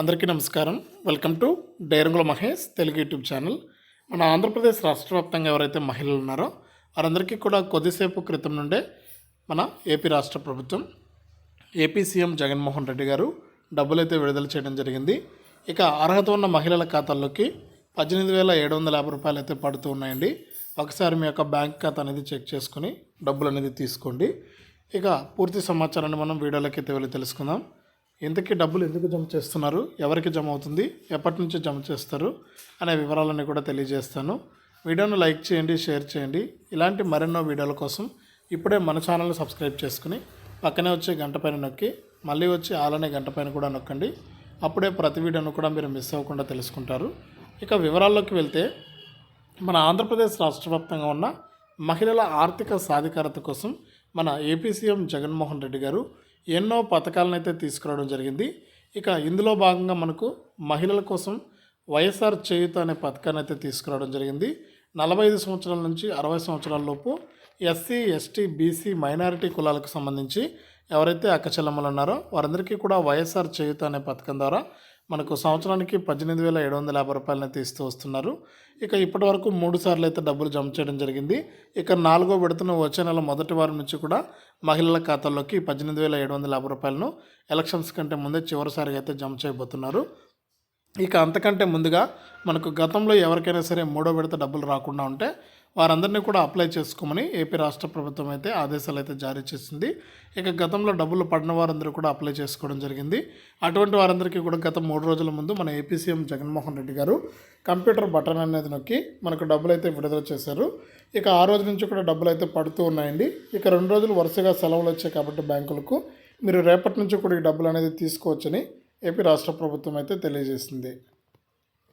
అందరికీ నమస్కారం. Welcome to డైరంగుల మహేష్ తెలుగు యూట్యూబ్ ఛానల్. మన ఆంధ్రప్రదేశ్ రాష్ట్ర వ్యాప్తంగా ఎవరైతే మహిళలు ఉన్నారో వారందరికీ కూడా కొద్దిసేపు క్రితం నుండే మన ఏపీ రాష్ట్ర ప్రభుత్వం ఏపీ సీఎం జగన్మోహన్ రెడ్డి గారు డబ్బులైతే విడుదల చేయడం జరిగింది. ఇక అర్హత ఉన్న మహిళల ఖాతాల్లోకి పద్దెనిమిది వేల ఏడు వందల యాభై రూపాయలు అయితే పడుతూ ఉన్నాయండి. ఒకసారి మీ యొక్క బ్యాంక్ ఖాతా అనేది చెక్ చేసుకుని డబ్బులు అనేది తీసుకోండి. ఇక పూర్తి సమాచారాన్ని మనం వీడియోలోకి అయితే వెళ్ళి తెలుసుకుందాం. ఇంతకీ డబ్బులు ఎందుకు జమ చేస్తున్నారు? ఎవరికి జమ అవుతుంది? ఎప్పటి నుంచి జమ చేస్తారు? అనే వివరాలన్నీ కూడా తెలియజేస్తాను. వీడియోను లైక్ చేయండి షేర్ చేయండి. ఇలాంటి మరెన్నో వీడియోల కోసం ఇప్పుడే మన ఛానల్ని సబ్స్క్రైబ్ చేసుకుని పక్కనే వచ్చే గంట పైన నొక్కి మళ్ళీ వచ్చి ఆలనే గంట పైన కూడా నొక్కండి. అప్పుడే ప్రతి వీడియోను కూడా మీరు మిస్ అవ్వకుండా తెలుసుకుంటారు. ఇక వివరాల్లోకి వెళ్తే మన ఆంధ్రప్రదేశ్ రాష్ట్ర వ్యాప్తంగా ఉన్న మహిళల ఆర్థిక సాధికారత కోసం మన ఏపీ సీఎం జగన్మోహన్ రెడ్డి గారు ఎన్నో పథకాలను అయితే తీసుకురావడం జరిగింది. ఇక ఇందులో భాగంగా మనకు మహిళల కోసం వైఎస్ఆర్ చేయుత అనే పథకాన్ని అయితే తీసుకురావడం జరిగింది. నలభై ఐదు సంవత్సరాల నుంచి అరవై సంవత్సరాల లోపు ఎస్సీ ఎస్టీ బీసీ మైనారిటీ కులాలకు సంబంధించి ఎవరైతే అక్కచెల్లమ్మలు ఉన్నారో వారందరికీ కూడా వైఎస్ఆర్ చేయుత అనే పథకం ద్వారా మనకు సంవత్సరానికి పద్దెనిమిది వేల ఏడు వందల యాభై రూపాయలని తీస్తూ వస్తున్నారు. ఇక ఇప్పటి వరకు మూడు సార్లు అయితే డబ్బులు జమ చేయడం జరిగింది. ఇక నాలుగో విడతను వచ్చే నెల మొదటి వారం నుంచి కూడా మహిళల ఖాతాల్లోకి పద్దెనిమిది వేల ఏడు వందల యాభై రూపాయలను ఎలక్షన్స్ కంటే ముందే చివరిసారిగా అయితే జమ చేయబోతున్నారు. ఇక అంతకంటే ముందుగా మనకు గతంలో ఎవరికైనా సరే మూడో విడత డబ్బులు రాకుండా ఉంటే వారందరినీ కూడా అప్లై చేసుకోమని ఏపీ రాష్ట్ర ప్రభుత్వం అయితే ఆదేశాలు అయితే జారీ చేసింది. ఇక గతంలో డబ్బులు పడిన వారందరూ కూడా అప్లై చేసుకోవడం జరిగింది. అటువంటి వారందరికీ కూడా గత మూడు రోజుల ముందు మన ఏపీ సీఎం జగన్మోహన్ రెడ్డి గారు కంప్యూటర్ బటన్ అనేది నొక్కి మనకు డబ్బులు అయితే విడుదల చేశారు. ఇక ఆ రోజు నుంచి కూడా డబ్బులు అయితే పడుతూ ఉన్నాయండి. ఇక రెండు రోజులు వరుసగా సెలవులు వచ్చాయి కాబట్టి బ్యాంకులకు. మీరు రేపటి నుంచి కూడా ఈ డబ్బులు అనేది తీసుకోవచ్చని ఏపీ రాష్ట్ర ప్రభుత్వం అయితే తెలియజేసింది.